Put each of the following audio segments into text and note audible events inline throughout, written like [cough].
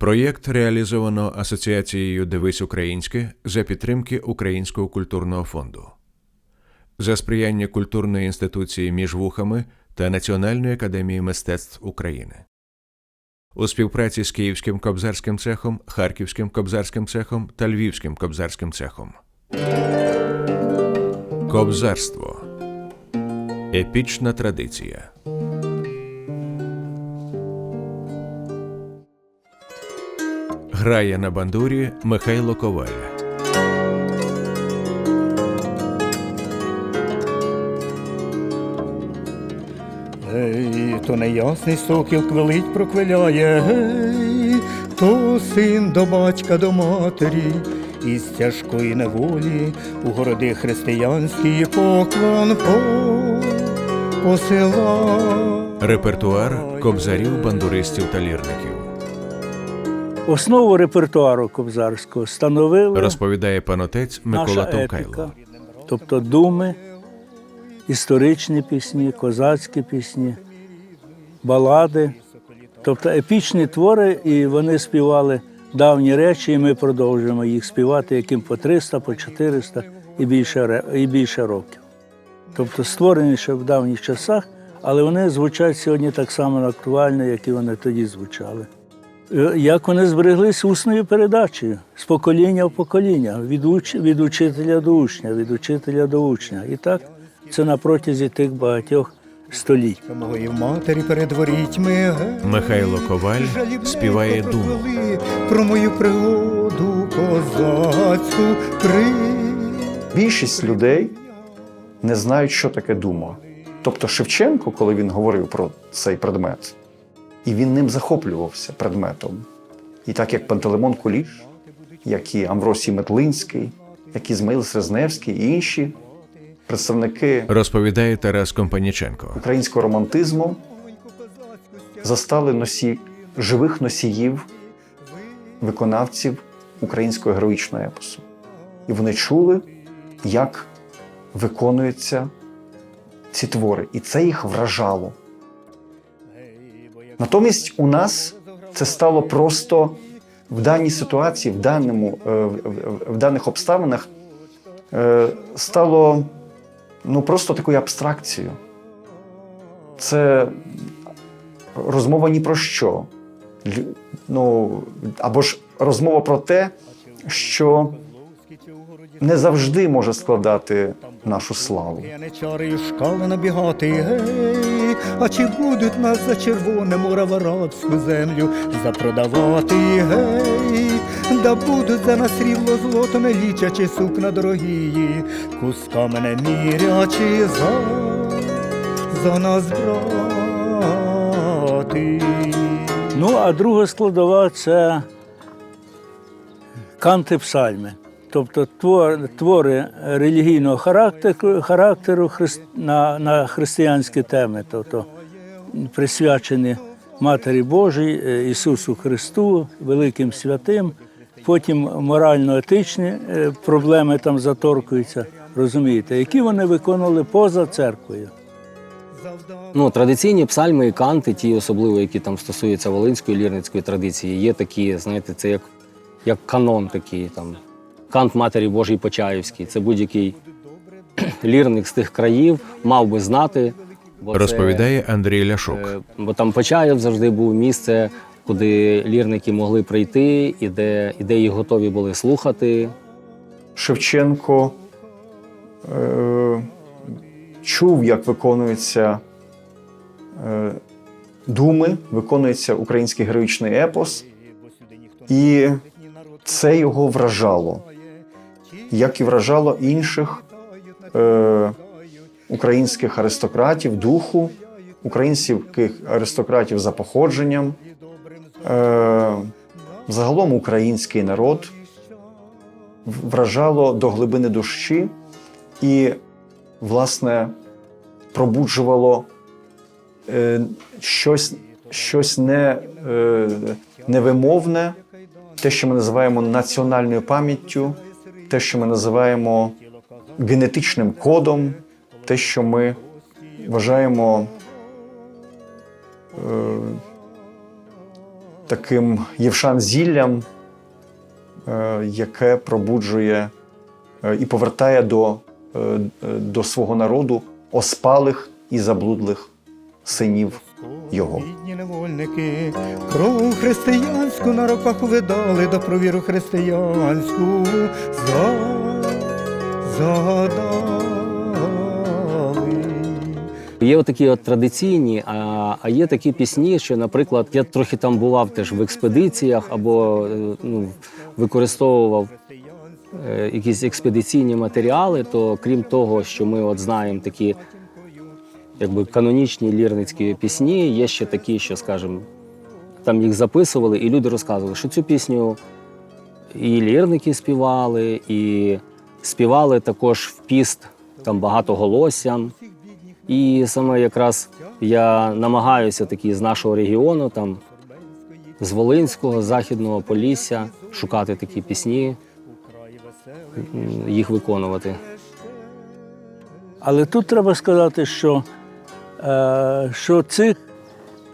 Проєкт реалізовано Асоціацією Дивись Українське за підтримки Українського культурного фонду. За сприяння культурної інституції між вухами та Національної академії мистецтв України. У співпраці з Київським кобзарським цехом, Харківським кобзарським цехом та Львівським кобзарським цехом. Кобзарство. Епічна традиція. Грає на бандурі Михайло Коваль. Гей, то неясний сокіл квилить проквиляє, гей, то син до батька до матері, із тяжкої неволі у городи християнські поклон по посила. Репертуар кобзарів, бандуристів та лірників. Основу репертуару кобзарського становили Розповідає панотець Микола Товкайло. тобто думи, історичні пісні, козацькі пісні, балади, тобто епічні твори, і вони співали давні речі, і ми продовжуємо їх співати, яким по 300, по 400 і більше, і більше років. Тобто створені ще в давніх часах, але вони звучать сьогодні так само актуально, як і вони тоді звучали. Е, Як вони збереглись усною передачею з покоління в покоління, від, уч... від учителя до учня, від учителя до учня. І так це на протязі тих багатьох століть. Моєї матері перед ворітьми, Михайло Коваль співає думу. про мою пригоду козацьку при. Більшість людей не знають, що таке дума. Тобто Шевченко, коли він говорив про цей предмет, і він ним захоплювався предметом. І так як Пантелеймон Куліш, як і Амвросій Метлинський, як і Змаїл Срезневський і інші представники Розповідає Тарас Компаніченко. українського романтизму застали носі... живих носіїв, виконавців українського героїчного епосу. І вони чули, як виконуються ці твори, і це їх вражало. Натомість у нас це стало просто в даній ситуації, в, даному, е, в, даних обставинах е, стало ну, просто такою абстракцією. Це розмова ні про що. Ну, або ж розмова про те, що не завжди може складати нашу славу. Яничари шкали набігати, гей, а чи будуть нас за червоне море в арабську землю запродавати, гей, да будуть за нас злото не лічачи сукна дорогі, кусками не мірячи за, за нас брати. Ну, а друга складова це канти псальми. Тобто твор- твори релігійного характеру, характеру хрис- на, на християнські теми, тобто присвячені Матері Божій, е, Ісусу Христу, великим святим. Потім морально-етичні е, проблеми там заторкуються, розумієте, які вони виконували поза церквою. Ну, традиційні псальми і канти, ті особливо, які там стосуються волинської лірницької традиції, є такі, знаєте, це як, як канон такий там. Кант Матері Божій Почаївський. Це будь-який [clears throat] лірник з тих країв мав би знати. Бо це, Розповідає Андрій Ляшук. е, бо там Почаїв завжди був місце, куди лірники могли прийти, і де, і де їх готові були слухати. Шевченко е, чув, як виконуються е, думи, виконується український героїчний епос, і це його вражало, як і вражало інших е, українських аристократів духу, українських аристократів за походженням, е, загалом український народ вражало до глибини душі і, власне, пробуджувало е, щось, щось не, е, невимовне, те, що ми називаємо національною пам'яттю, те, що ми називаємо генетичним кодом, те, що ми вважаємо е, таким євшан зіллям, е, яке пробуджує е, і повертає до, е, до свого народу оспалих і заблудлих синів його. Бідні невольники, кров християнську на руках видали, да про віру християнську за, загадали. Є отакі от традиційні, а, а є такі пісні, що, наприклад, я трохи там бував теж в експедиціях або е, ну, використовував е, якісь експедиційні матеріали, то крім того, що ми от знаємо такі якби канонічні лірницькі пісні, є ще такі, що, скажімо, там їх записували, і люди розказували, що цю пісню і лірники співали, і співали також в піст там багатоголоссям. І саме якраз я намагаюся такі з нашого регіону, там з Волинського, Західного Полісся, шукати такі пісні, їх виконувати. Але тут треба сказати, що, що цих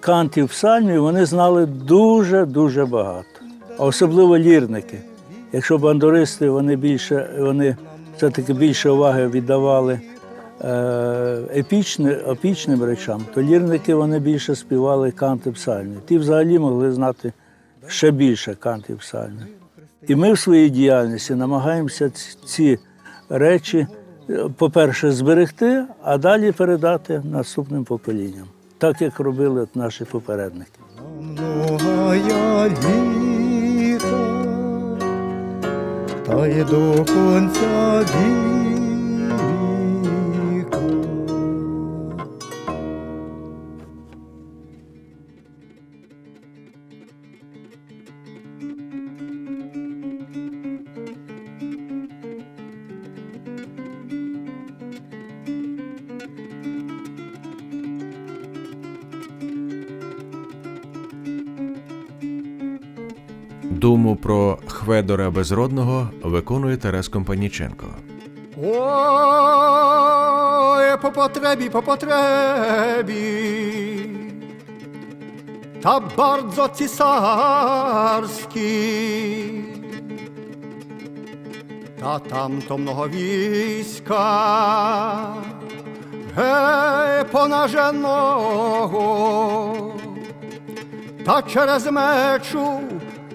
кантів псальмів вони знали дуже-дуже багато. А особливо лірники. Якщо бандуристи вони більше, вони все-таки більше уваги віддавали е, епічни, епічним речам, то лірники вони більше співали канти псальмів. Ті взагалі могли знати ще більше кантів псальмів. І ми в своїй діяльності намагаємося ці- речі, е, по-перше, зберегти, а далі передати наступним поколінням, так як робили наші попередники. Та й до конця Думу про Хведора Безродного виконує Тарас Компаніченко. Ой, по потребі, по потребі. Та bardzo цісарські. Та там то много війська. Гей, понаженого. Та через мечу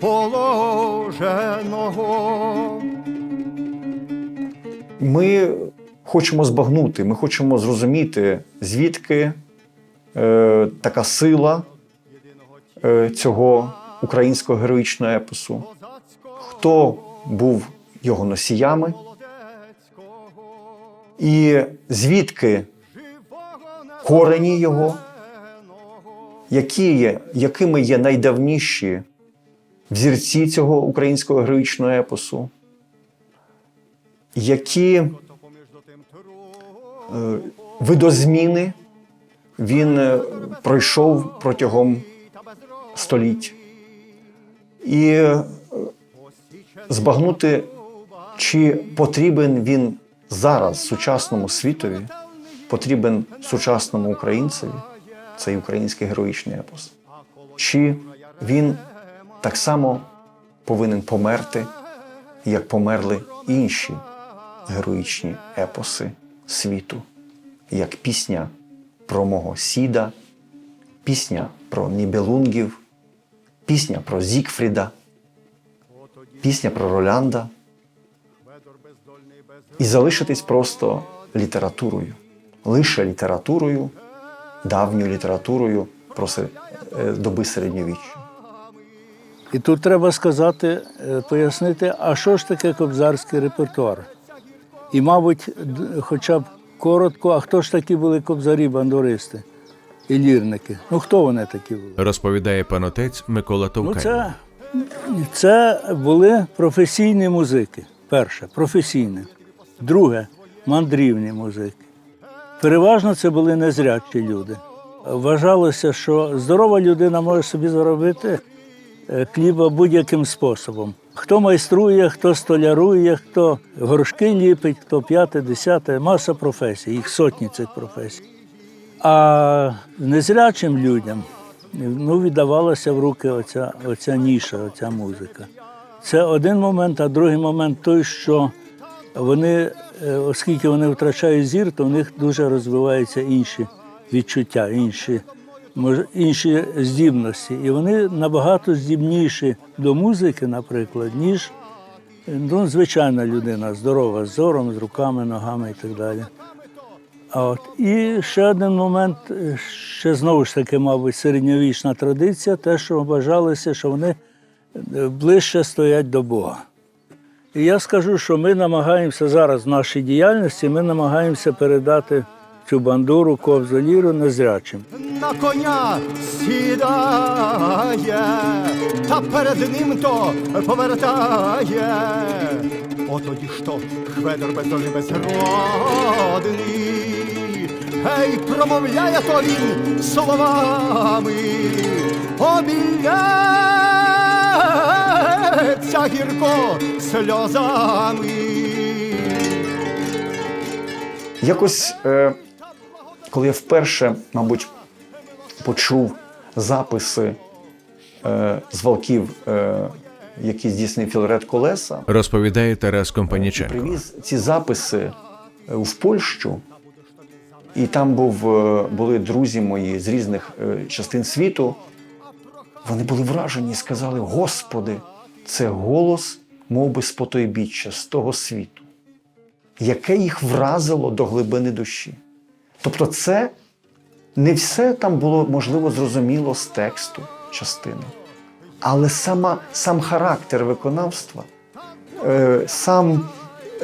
положеного. Ми хочемо збагнути, ми хочемо зрозуміти, звідки е, така сила е, цього українського героїчного епосу, хто був його носіями, і звідки корені його, які є, якими є найдавніші взірці цього українського героїчного епосу, які е, видозміни він е, пройшов протягом століть. І е, збагнути, чи потрібен він зараз сучасному світові, потрібен сучасному українцеві, цей український героїчний епос, чи він так само повинен померти, як померли інші героїчні епоси світу, як пісня про мого сіда, пісня про Нібелунгів, пісня про Зікфріда, пісня про Ролянда. І залишитись просто літературою, лише літературою, давньою літературою про е, доби середньовіччя. І тут треба сказати, е, пояснити, а що ж таке кобзарський репертуар? І, мабуть, хоча б коротко, а хто ж такі були кобзарі, бандуристи і лірники? Ну хто вони такі були? Розповідає панотець Микола Ну, це, це були професійні музики. Перше, професійні. Друге, мандрівні музики. Переважно це були незрячі люди. Вважалося, що здорова людина може собі заробити хліба будь-яким способом. Хто майструє, хто столярує, хто горшки ліпить, хто п'яте, десяте, маса професій, їх сотні цих професій. А незрячим людям ну, віддавалася в руки оця, оця ніша, оця музика. Це один момент, а другий момент той, що вони, е, оскільки вони втрачають зір, то в них дуже розвиваються інші відчуття, інші, інші здібності. І вони набагато здібніші до музики, наприклад, ніж ну, звичайна людина, здорова, з зором, з руками, ногами і так далі. А от. І ще один момент, ще знову ж таки, мабуть, середньовічна традиція, те, що вважалося, що вони ближче стоять до Бога. І я скажу, що ми намагаємося зараз в нашій діяльності, ми намагаємося передати цю бандуру, ковзу ліру незрячим. на коня сідає, та перед ним то повертає. От тоді що хведор бездолі безродний, гей, промовляє то він словами, обілляється гірко сльозами. Якось, е, коли я вперше, мабуть, почув записи е, з валків, е, які здійснив Філарет Колеса, Розповідає Тарас Компаніченко. привіз ці записи е, в Польщу, і там був, е, були друзі мої з різних е, частин світу. Вони були вражені і сказали: Господи, це голос, мов би, з потойбіччя, з того світу, яке їх вразило до глибини душі. Тобто, це не все там було можливо зрозуміло з тексту частини, але сама, сам характер виконавства е, сам,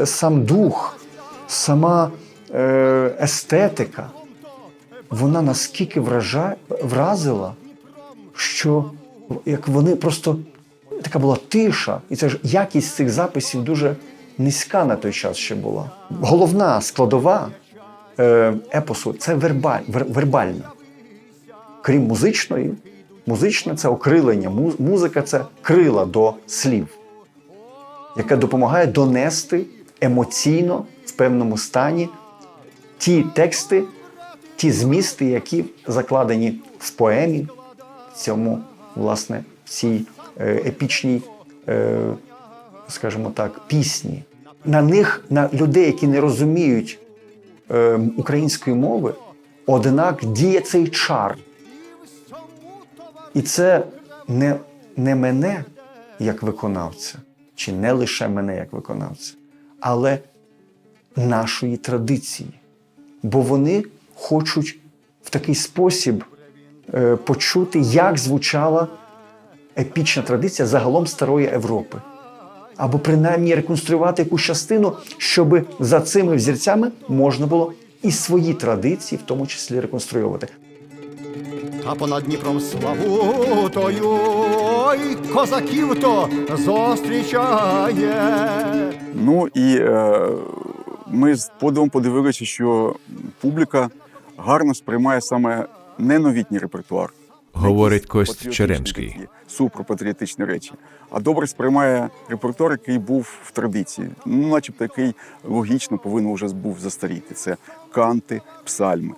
сам дух, сама е, естетика, вона наскільки вража, вразила, що як вони просто така була тиша, і це ж якість цих записів дуже низька на той час ще була. Головна складова епосу це вербаль, вер, вербальна. Крім музичної, музичне це окрилення, му- музика це крила до слів яка допомагає донести емоційно в певному стані ті тексти, ті змісти, які закладені в поемі, в цьому, власне, в цій е, епічній, е, скажімо так, пісні. На них, на людей, які не розуміють е, української мови, однак діє цей чар. І це не, не мене як виконавця, чи не лише мене як виконавця, але нашої традиції. Бо вони хочуть в такий спосіб е, почути, як звучала епічна традиція загалом Старої Європи. Або принаймні реконструювати якусь частину, щоб за цими взірцями можна було і свої традиції, в тому числі реконструювати. Та понад Дніпром славутою ой, козаків то зустрічає. Ну і е, ми з подивом подивилися, що публіка гарно сприймає саме не новітній репертуар. Говорить Кость Черемський. Супропатріотичні речі. А добре сприймає репертуар, який був в традиції. Ну, начебто, який логічно повинен вже був застаріти. Це канти, псальми.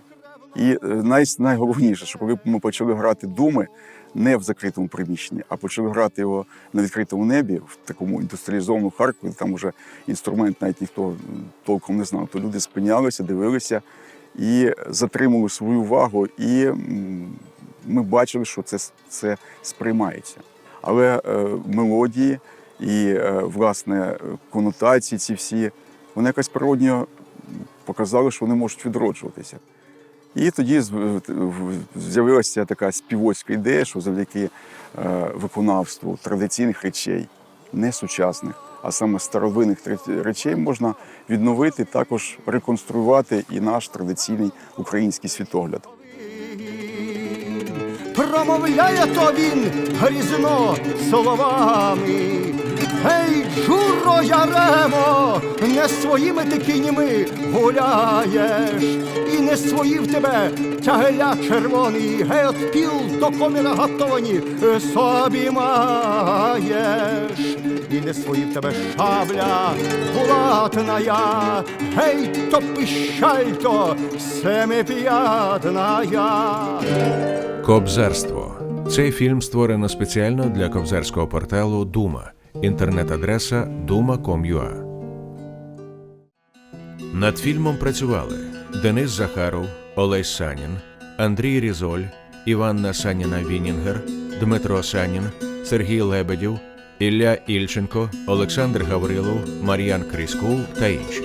І е, най, найголовніше, що коли ми почали грати думи не в закритому приміщенні, а почали грати його на відкритому небі, в такому індустріалізованому Харкові, там уже інструмент навіть ніхто толком не знав, то люди спинялися, дивилися і затримали свою увагу, і ми бачили, що це, це сприймається. Але е, мелодії і е, власне конотації ці всі, вони якось природньо показали, що вони можуть відроджуватися. І тоді з'явилася така співоцька ідея, що завдяки е, виконавству традиційних речей, не сучасних, а саме старовинних речей можна відновити, також реконструювати і наш традиційний український світогляд. Промовляє то він грізно словами. Гей, журо яремо, не своїми ти кіньми гуляєш, і не свої в тебе тягеля червоний, гей, от піл до коміра готовані собі маєш, і не свої в тебе шабля булатная, гей, то пищаль то семип'ятная. Кобзарство Цей фільм створено спеціально для кобзарського порталу Дума, інтернет-адреса duma.com.ua. Над фільмом працювали Денис Захаров, Олесь Санін, Андрій Різоль, Іванна Саніна Вінінгер, Дмитро Санін, Сергій Лебедєв, Ілля Ільченко, Олександр Гаврилов, Мар'ян Кріскул та інші.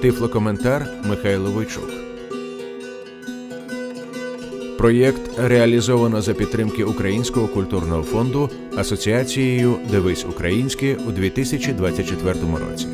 Тифлокоментар Михайло Войчук. Проєкт реалізовано за підтримки Українського культурного фонду Асоціацією Дивись Українське у 2024 році.